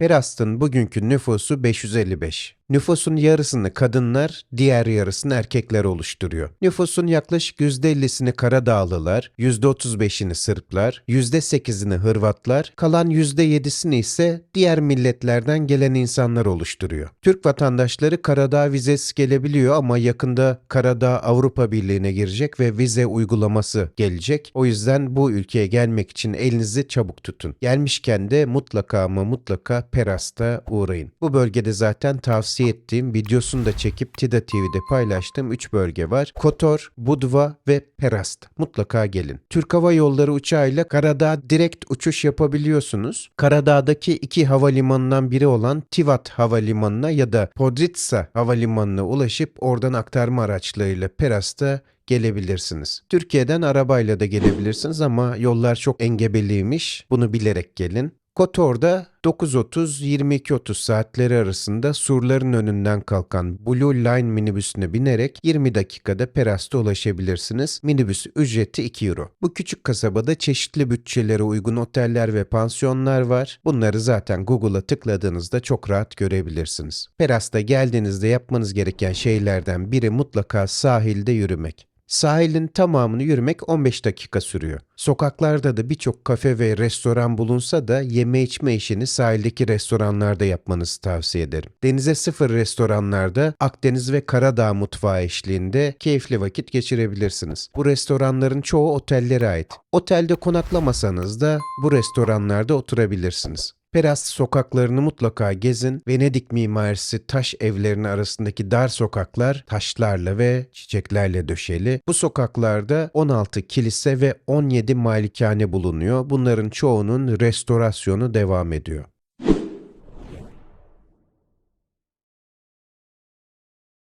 Perast'ın bugünkü nüfusu 555. Nüfusun yarısını kadınlar, diğer yarısını erkekler oluşturuyor. Nüfusun yaklaşık %50'sini Karadağlılar, %35'ini Sırplar, %8'ini Hırvatlar, kalan %7'sini ise diğer milletlerden gelen insanlar oluşturuyor. Türk vatandaşları Karadağ vizesi gelebiliyor ama yakında Karadağ Avrupa Birliği'ne girecek ve vize uygulaması gelecek. O yüzden bu ülkeye gelmek için elinizi çabuk tutun. Gelmişken de mutlaka ama mutlaka Peras'ta uğrayın. Bu bölgede zaten tavsiye ettiğim videosunu da çekip Tida TV'de paylaştığım 3 bölge var. Kotor, Budva ve Perast. Mutlaka gelin. Türk Hava Yolları uçağıyla Karadağ direkt uçuş yapabiliyorsunuz. Karadağ'daki iki havalimanından biri olan Tivat Havalimanı'na ya da Podritsa Havalimanı'na ulaşıp oradan aktarma araçlarıyla Perast'a gelebilirsiniz. Türkiye'den arabayla da gelebilirsiniz ama yollar çok engebeliymiş. Bunu bilerek gelin. Kotor'da 9.30-22.30 saatleri arasında surların önünden kalkan Blue Line minibüsüne binerek 20 dakikada Perast'a ulaşabilirsiniz. Minibüs ücreti 2 euro. Bu küçük kasabada çeşitli bütçelere uygun oteller ve pansiyonlar var. Bunları zaten Google'a tıkladığınızda çok rahat görebilirsiniz. Perast'a geldiğinizde yapmanız gereken şeylerden biri mutlaka sahilde yürümek. Sahilin tamamını yürümek 15 dakika sürüyor. Sokaklarda da birçok kafe ve restoran bulunsa da yeme içme işini sahildeki restoranlarda yapmanızı tavsiye ederim. Denize sıfır restoranlarda Akdeniz ve Karadağ mutfağı eşliğinde keyifli vakit geçirebilirsiniz. Bu restoranların çoğu otellere ait. Otelde konaklamasanız da bu restoranlarda oturabilirsiniz. Peras sokaklarını mutlaka gezin. Venedik mimarisi taş evlerinin arasındaki dar sokaklar taşlarla ve çiçeklerle döşeli. Bu sokaklarda 16 kilise ve 17 malikane bulunuyor. Bunların çoğunun restorasyonu devam ediyor.